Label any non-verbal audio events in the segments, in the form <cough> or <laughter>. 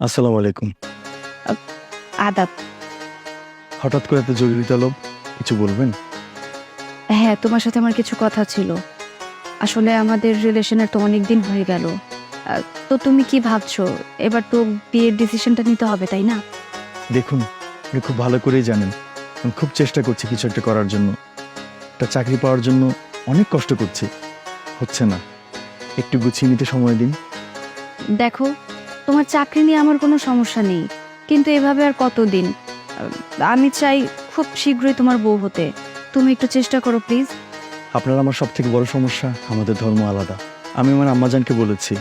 আসসালামু আলাইকুম। আদাব। হঠাৎ করে এত জরুরি তলব কিছু বলবেন? হ্যাঁ তোমার সাথে আমার কিছু কথা ছিল। আসলে আমাদের রিলেশনের তো অনেক দিন হয়ে গেল। তো তুমি কি ভাবছ? এবার তো বিয়ের ডিসিশনটা নিতে হবে তাই না? দেখুন আপনি খুব ভালো করেই জানেন। আমি খুব চেষ্টা করছি কিছু একটা করার জন্য। একটা চাকরি পাওয়ার জন্য অনেক কষ্ট করছি। হচ্ছে না। একটু গুছিয়ে নিতে সময় দিন। দেখো তোমার চাকরি নিয়ে আমার কোনো সমস্যা নেই। কিন্তু এভাবে আর কতদিন? আমি চাই খুব শীঘ্রই তোমার বউ হতে। তুমি একটু চেষ্টা করো প্লিজ। আপনার আমার সব থেকে বড় সমস্যা আমাদের ধর্ম আলাদা। আমি আমার আম্মাজানকে বলেছি।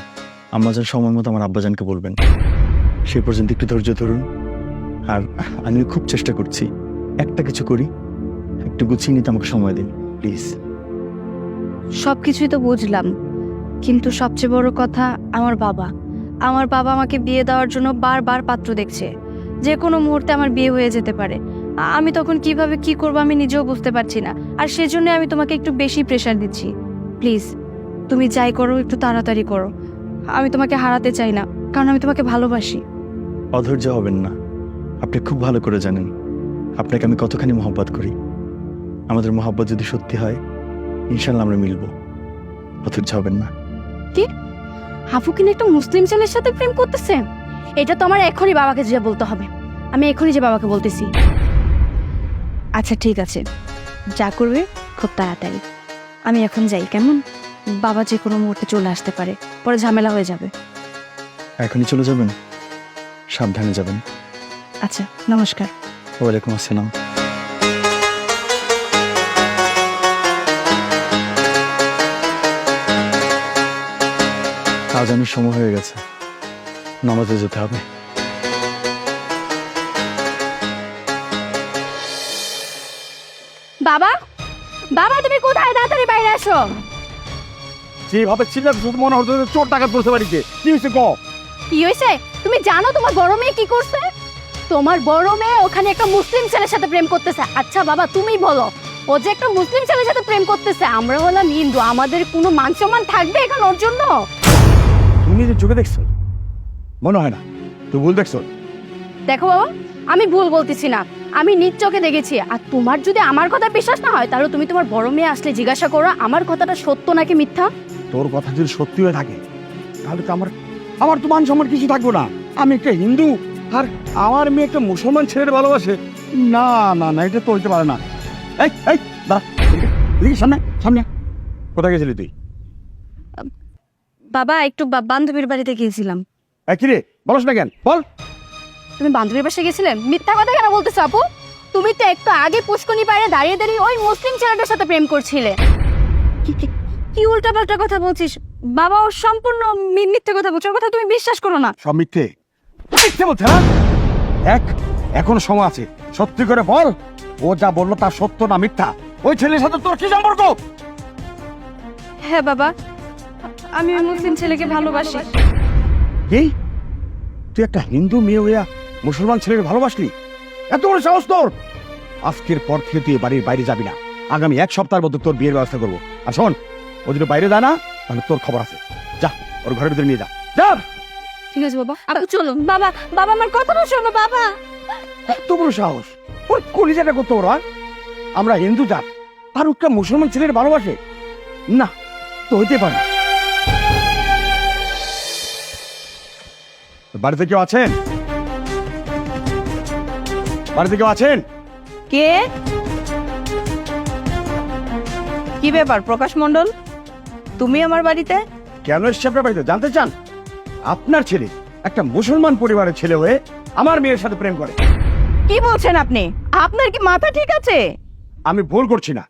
আম্মাজান সময় মতো আমার আব্বাজানকে বলবেন। সেই পর্যন্ত একটু ধৈর্য ধরুন। আর আমি খুব চেষ্টা করছি। একটা কিছু করি। একটু গুছিয়ে নিতে আমাকে সময় দিন প্লিজ। সব কিছুই তো বুঝলাম। কিন্তু সবচেয়ে বড় কথা আমার বাবা। আমার বাবা আমাকে বিয়ে দেওয়ার জন্য বারবার পাত্র দেখছে। যে কোনো মুহূর্তে আমার বিয়ে হয়ে যেতে পারে। আমি তখন কীভাবে কি করব আমি নিজেও বুঝতে পারছি না। আর সেজন্য আমি তোমাকে একটু বেশি প্রেশার দিচ্ছি। প্লিজ তুমি যাই করো একটু তাড়াতাড়ি করো। আমি তোমাকে হারাতে চাই না কারণ আমি তোমাকে ভালোবাসি। অধৈর্য হবেন না। আপনি খুব ভালো করে জানেন। আপনাকে আমি কতখানি মহব্বত করি। আমাদের মহব্বত যদি সত্যি হয় ইনশাল্লাহ আমরা মিলব। অধৈর্য হবেন না। হাফু কিনা একটা মুসলিম ছেলের সাথে প্রেম করতেছে? এটা তো আমার এখনই বাবাকে যে বলতে হবে। আমি এখনই যে বাবাকে বলতেছি। আচ্ছা ঠিক আছে। যা করবে খুব তাড়াতাড়ি। আমি এখন যাই কেমন? বাবা যে কোনো মুহূর্তে চলে আসতে পারে। পরে ঝামেলা হয়ে যাবে। এখনই চলে যাবেন? সাবধানে যাবেন। আচ্ছা নমস্কার। ওয়ালাইকুম আসসালাম। আজানের সময় হয়ে গেছে। নামাজে যেতে হবে। বাবা? বাবা তুমি কোথায়? তাড়াতাড়ি বাইরে আসো। যেভাবে চিল্লা শুধু মনে হতো চোর টাকা পড়তে বাড়িতে। কি হয়েছে ক কি হয়েছে? তুমি জানো তোমার বড় মেয়ে কি করছে? তোমার বড় মেয়ে ওখানে একটা মুসলিম ছেলের সাথে প্রেম করতেছে। আচ্ছা বাবা তুমি বলো ও যে একটা মুসলিম ছেলের সাথে প্রেম করতেছে আমরা হলাম হিন্দু আমাদের কোনো মান সম্মান থাকবে এখন ওর জন্য? তুমি যে চোখে দেখছ মনে হয় না। তুই ভুল দেখছ? দেখো বাবা আমি ভুল বলতেছি না। আমি নিজ চোখে দেখেছি। আর তোমার যদি আমার কথা বিশ্বাস না হয় তাহলে তুমি তোমার বড় মেয়ে আসলে জিজ্ঞাসা করো আমার কথাটা সত্য নাকি মিথ্যা? তোর কথা যদি সত্যি হয়ে থাকে তাহলে তো আমার আমার তো মান সম্মান কিছু থাকব না। আমি একটা হিন্দু আর আমার মেয়ে একটা মুসলমান ছেলের ভালোবাসে। না না না এটা তো হইতে পারে না। এই এই দাঁড়া সামনে সামনে। কোথায় গেছিলি তুই? বাবা একটু বা- বান্ধবীর বাড়িতে গিয়েছিলাম। এই কিরে? বলস না কেন? বল। তুমি বান্ধবীর বাসায় গেছিলে মিথ্যা কথা কেন বলতেছো আপু? তুমি তো একটু আগে পুষ্কনি বাইরে দাঁড়িয়ে দাঁড়িয়ে ওই মুসলিম ছেলেটার সাথে প্রেম করছিলে। কি- কি- কি উল্টাপাল্টা কথা বলছিস? বাবা ও সম্পূর্ণ মি- মিথ্যে কথা বলছো। ওর কথা তুমি বিশ্বাস করো না। সব মিথ্যে? মিথ্যে বলছে না এক এখনও সময় আছে। সত্যি করে বল ও যা বলল তা সত্য না মিথ্যা? ওই ছেলের সাথে তোর কি সম্পর্ক? হ্যাঁ বাবা। আমি ওই মুসলিম ছেলেকে ভালোবাসি। কি? তুই একটা হিন্দু মেয়ে হইয়া মুসলমান ছেলেকে ভালোবাসলি? এত বড় সাহস তোর! আজকের পর থেকে তুই বাড়ির বাইরে যাবি না। আগামী এক সপ্তাহের মধ্যে তোর বিয়ের ব্যবস্থা করব। আর শোন ও যদি বাইরে যায় না তাহলে তোর খবর আছে। যা ওর ঘরের ভিতরে নিয়ে যা। যা! ঠিক আছে বাবা। আপু চলো বাবা বাবা আমার কথাটা শোনো বাবা। এত বড় সাহস! ওর কলিজাটা কত বড় আর? আমরা হিন্দু জাত আর একটা মুসলমান ছেলের ভালোবাসে? না তো হইতে পারে বাড়িতে কেউ আছেন? বাড়িতে কেউ আছেন? কে? কি ব্যাপার প্রকাশ মণ্ডল? তুমি আমার বাড়িতে? কেন এসছে আপনার বাড়িতে? জানতে চান? আপনার ছেলে একটা মুসলমান পরিবারের ছেলে হয়ে আমার মেয়ের সাথে প্রেম করে। কি বলছেন আপনি? আপনার কি মাথা ঠিক আছে? আমি ভুল করছি না।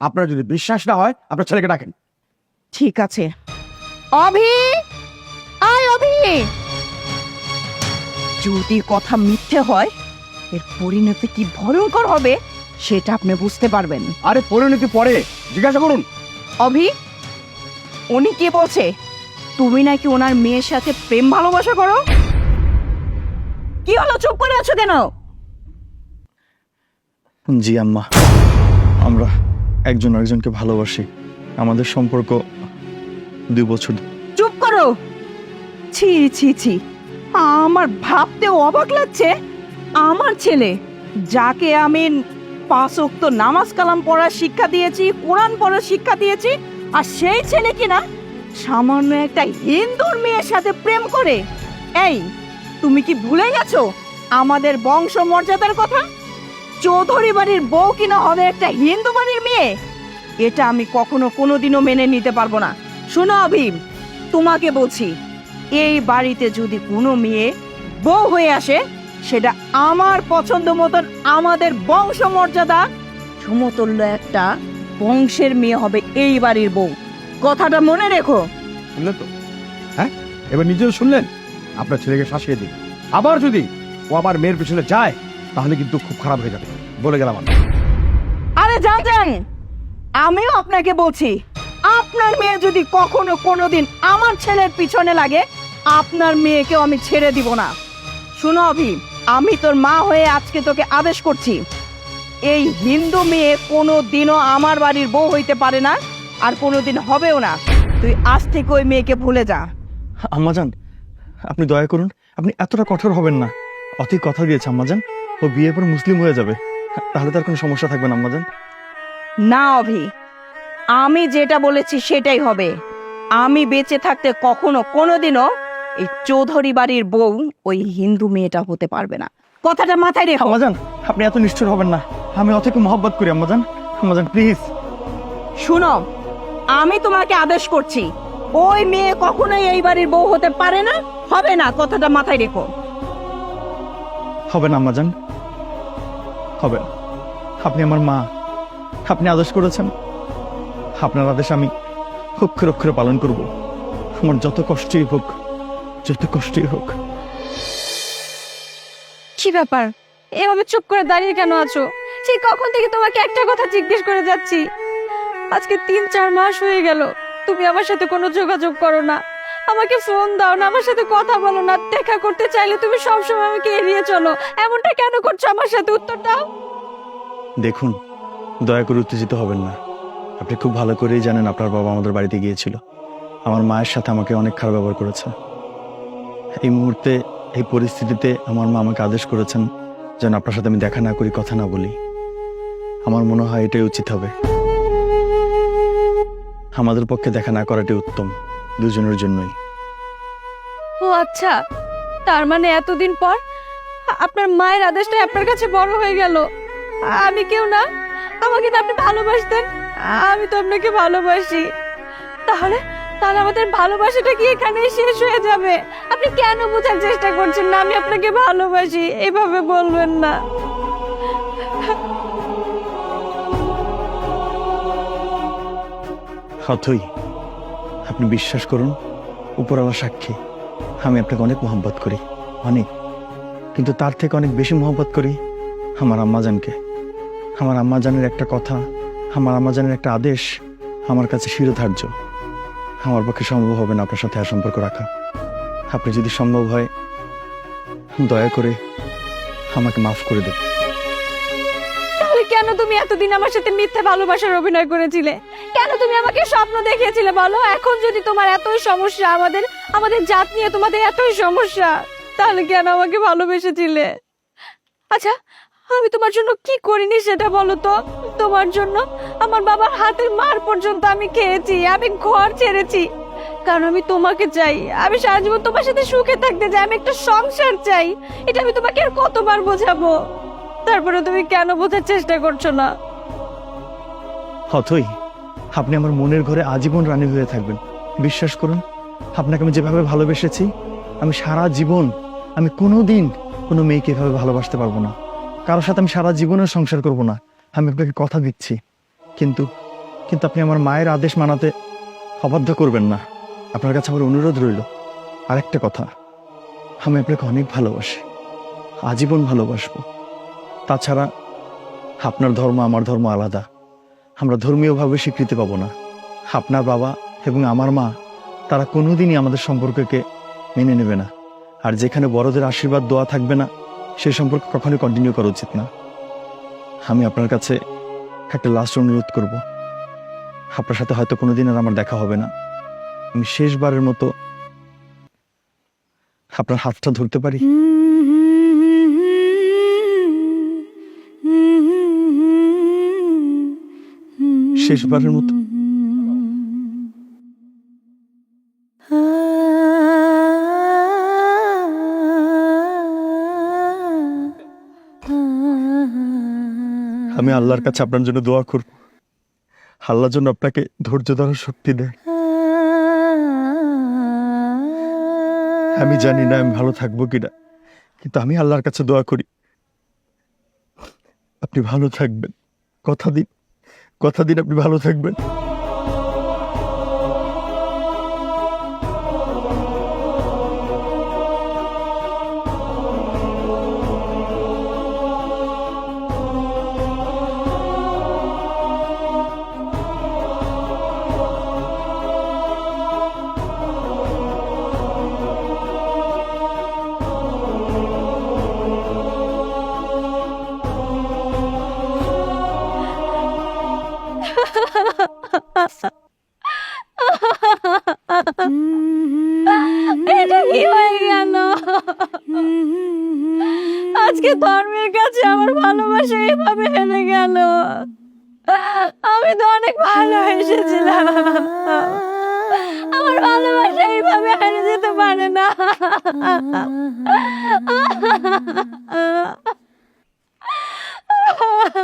আপনার যদি বিশ্বাস না হয় আপনার ছেলেকে ডাকেন। ঠিক আছে। অভি! আয় অভি! যদি কথা মিথ্যে হয় এর পরিণতি কি ভয়ঙ্কর হবে সেটা আপনি বুঝতে পারবেন। আরে পরিণতি পরে জিজ্ঞাসা করুন। অভি উনি কি বলছে? তুমি নাকি ওনার মেয়ের সাথে প্রেম ভালোবাসা করো? কি হলো চুপ করে আছো কেন? জি আম্মা। আমরা একজন আরেকজনকে ভালোবাসি। আমাদের সম্পর্ক দুই বছর চুপ করো! ছি ছি ছি। আমার ভাবতে অবাক লাগছে। আমার ছেলে, যাকে আমি পাঁচ ওয়াক্ত নামাজ কালাম পড়ার শিক্ষা দিয়েছি, কোরআন পড়ার শিক্ষা দিয়েছি, আর সেই ছেলে কিনা সামান্য একটা হিন্দুর মেয়ের সাথে প্রেম করে। এই, তুমি কি ভুলে গেছো আমাদের বংশ মর্যাদার কথা? চৌধুরী বাড়ির বউ কিনা হবে একটা হিন্দু বাড়ির মেয়ে? এটা আমি কখনো কোনোদিনও মেনে নিতে পারব না। শোনো অভিম, তোমাকে বলছি এই বাড়িতে যদি কোনো মেয়ে বউ হয়ে আসে সেটা আমার পছন্দ মতন আমাদের বংশ মর্যাদা সমতুল্য একটা বংশের মেয়ে হবে এই বাড়ির বউ। কথাটা মনে রেখো। শুনলেন তো? হ্যাঁ? এবার নিজেও শুনলেন? আপনার ছেলেকে শাসিয়ে দিন। আবার যদি ও আবার মেয়ের পিছনে যায় তাহলে কিন্তু খুব খারাপ হয়ে যাবে। বলে গেলাম আমি। আরে যা যান! আমিও আপনাকে বলছি আপনার মেয়ে যদি কখনো কোনোদিন আমার ছেলের পিছনে লাগে আপনার মেয়েকেও আমি ছেড়ে দিব না। শুনো অভি আমি তোর মা হয়ে আজকে তোকে আদেশ করছি। এই হিন্দু মেয়ে কোনো দিনও আমার বাড়ির বউ হইতে পারে না আর কোনোদিন হবেও না। তুই আজ থেকে ওই মেয়েকে ভুলে যা। আম্মাজান আপনি দয়া করুন আপনি এতটা কঠোর হবেন না। অতি কথা দিয়েছে আম্মাজান ও বিয়ের পর মুসলিম হয়ে যাবে। তাহলে তার কোনো সমস্যা থাকবে না আম্মাজান। না অভি আমি যেটা বলেছি সেটাই হবে। আমি বেঁচে থাকতে কখনো কোনোদিনও এই চৌধুরী বাড়ির বউ ওই হিন্দু মেয়েটা হতে পারবে না। কথাটা মাথায় রেখো। আম্মাজান আপনি এত নিষ্ঠুর হবেন না। আমি অথেকে মহব্বত করি আম্মাজান। আম্মাজান প্লিজ শুনো আমি তোমাকে আদেশ করছি ওই মেয়ে কখনোই এই বাড়ির বউ হতে পারে না হবে না কথাটা মাথায় রেখো। হবে না আম্মাজান। হবে। না। আপনি আমার মা। আপনি আদেশ করেছেন। আপনার আদেশ আমি অক্ষরে অক্ষরে পালন করব। আমার যত কষ্টই হোক যত কষ্টই হোক। কি ব্যাপার? এভাবে চুপ করে দাঁড়িয়ে কেন আছো? সেই কখন থেকে তোমাকে একটা কথা জিজ্ঞেস করে যাচ্ছি। আজকে তিন চার মাস হয়ে গেল। তুমি আমার সাথে কোনো যোগাযোগ করো না। আমাকে ফোন দাও না আমার সাথে কথা বলো না। দেখা করতে চাইলে তুমি সবসময় আমাকে এড়িয়ে চলো। এমনটা কেন করছ আমার সাথে? উত্তর দাও। দেখুন দয়া করে উত্তেজিত হবেন না। আপনি খুব ভালো করেই জানেন আপনার বাবা আমাদের বাড়িতে গিয়েছিল। আমার মায়ের সাথে আমাকে অনেক খারাপ ব্যবহার করেছে। এই মুহূর্তে, এই পরিস্থিতিতে আমার মা আমাকে আদেশ করেছেন যেন আপনার সাথে আমি দেখা না করি, কথা না বলি। আমার মনে হয় এটাই উচিত হবে। আমাদের পক্ষে দেখা না করাটাই উত্তম, দুজনের জন্যই। ও আচ্ছা তার মানে এতদিন পর আপনার মায়ের আদেশটাই আপনার কাছে বড় হয়ে গেল। আমি কেউ না, আমাকে তো আপনি ভালোবাসতেন, আমি তো আপনাকে ভালোবাসি। তাহলে তাহলে আমাদের ভালোবাসাটা কি এখানেই শেষ হয়ে যাবে? আপনি কেন বোঝার চেষ্টা করছেন না? আমি আপনাকে ভালোবাসি, এভাবে বলবেন না। অথই, আপনি বিশ্বাস করুন উপরওয়ালা সাক্ষী। আমি আপনাকে অনেক মহব্বত করি, অনেক। কিন্তু তার থেকে অনেক বেশি মহব্বত করি আমার আম্মাজানকে। আমার আম্মাজানের একটা কথা, আমার আম্মাজানের একটা আদেশ আমার কাছে শিরোধার্য। আমার পক্ষে সম্ভব হবে না আপনার সাথে আর সম্পর্ক রাখা। আপনি যদি সম্ভব হয়, দয়া করে আমাকে মাফ করে দেবেন কেন তুমি এতদিন আমার সাথে মিথ্যে ভালোবাসার অভিনয় করেছিলে? কেন তুমি আমাকে স্বপ্ন দেখিয়েছিলে বলো? এখন যদি তোমার এতই সমস্যা আমাদের আমাদের জাত নিয়ে তোমাদের এতই সমস্যা, তাহলে কেন আমাকে ভালোবেসেছিলে? আচ্ছা আমি তোমার জন্য কি করিনি সেটা বলো তো? তোমার জন্য আমার বাবার হাতের মার পর্যন্ত আমি খেয়েছি, আমি ঘর ছেড়েছি। কারণ আমি তোমাকে চাই। আমি সারা জীবন তোমার সাথে সুখে থাকতে চাই, আমি একটা সংসার চাই। এটা আমি তোমাকে আর কতবার বোঝাবো? তারপরে তুমি কেন বোঝার চেষ্টা করছ না? অথই, আপনি আমার মনের ঘরে আজীবন রানী হয়ে থাকবেন। বিশ্বাস করুন, আপনাকে আমি যেভাবে ভালোবেসেছি, আমি সারা জীবন, আমি কোনো দিন কোনো মেয়েকে এভাবে ভালোবাসতে পারব না। কারোর সাথে আমি সারা জীবনের সংসার করব না। আমি আপনাকে কথা দিচ্ছি। কিন্তু কিন্তু আপনি আমার মায়ের আদেশ মানাতে অবাধ্য করবেন না। আপনার কাছে আমার অনুরোধ রইল। আরেকটা কথা, আমি আপনাকে অনেক ভালোবাসি। আজীবন ভালোবাসবো। তাছাড়া, আপনার ধর্ম আমার ধর্ম আলাদা। আমরা ধর্মীয়ভাবে স্বীকৃতি পাবো না। আপনার বাবা এবং আমার মা, তারা কোনোদিনই আমাদের সম্পর্ককে মেনে নেবে না। আর যেখানে বড়দের আশীর্বাদ, দোয়া থাকবে না সেই সম্পর্ক কখনোই কন্টিনিউ করা উচিত না। আমি আপনার কাছে একটা লাস্ট অনুরোধ করব। আপনার সাথে হয়তো কোনো দিন আর আমার দেখা হবে না। আমি শেষবারের মতো আপনার হাতটা ধরতে পারি। শেষবারের মতো আমি আল্লাহর কাছে আপনার জন্য দোয়া করব। আল্লাহর জন্য আপনাকে ধৈর্য ধরার শক্তি দেয়। আমি জানি না আমি ভালো থাকব কিনা, কিন্তু আমি আল্লাহর কাছে দোয়া করি। আপনি ভালো থাকবেন। কথা দিন। কথা দিন আপনি ভালো থাকবেন। আজকে ধর্মের কাছে আমার ভালোবাসা এভাবে হেরে গেল। আমি তো অনেক ভালো এসেছিলাম আমার ভালোবাসা এইভাবে হেরে যেতে পারে না। <laughs> <laughs>